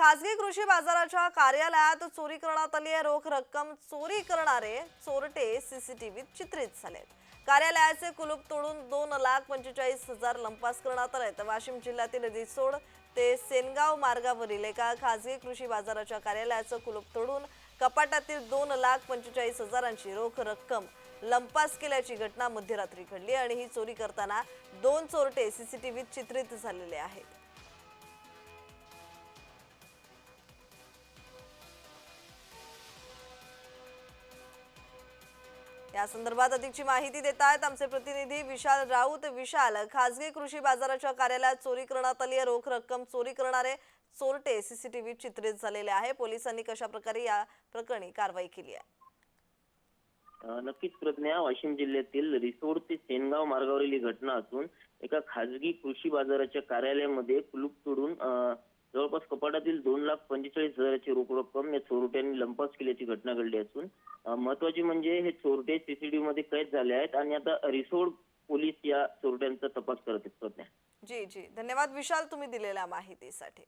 खासगी कृषी बाजाराच्या कार्यालयात चोरी करण्यात आली आहे. रोख रक्कम चोरी करणारे चोरटे सीसीटीव्हीत चित्रित झालेत. कार्यालयाचे कुलूप तोडून दोन लाख पंचेचाळीस हजार लंपास करण्यात आले तर वाशिम जिल्ह्यातील रिसोड ते सेनगाव मार्गावरील एका खासगी कृषी बाजाराच्या कार्यालयाचं कुलूप तोडून कपाटातील दोन लाख पंचेचाळीस हजारांची रोख रक्कम लंपास केल्याची घटना मध्यरात्री घडली आणि ही चोरी करताना दोन चोरटे सीसीटीव्हीत चित्रित झालेले आहेत. या संदर्भात अधिकची माहिती देत आहेत आमचे प्रतिनिधी विशाल राऊत. विशाल खासगी कृषी बाजाराच्या कार्यालयात चोरी करण्यात आली रोख रक्कम चोरी करणारे चोरटे सीसीटीव्ही चित्रित झालेले आहे. पोलिसांनी कशा प्रकारे या प्रकरणी कारवाई केली आहे? नक्कीच प्रज्ञा. वाशिम जिल्ह्यातील रिसोड ते सेनगाव मार्गावरील ही घटना असून एका खाजगी कृषी बाजाराच्या कार्यालयामध्ये कुलूप तोडून जवळपास कपाटातील दोन लाख पंचेचाळीस हजाराची रोख रक्कम या चोरट्यांनी लंपास केल्याची घटना घडली असून महत्वाची म्हणजे हे चोरटे सीसीटीव्ही मध्ये कैद झाले आहेत आणि आता रिसोड पोलीस या चोरट्यांचा तपास करत आहेत जी जी. धन्यवाद विशाल तुम्ही दिलेल्या माहितीसाठी.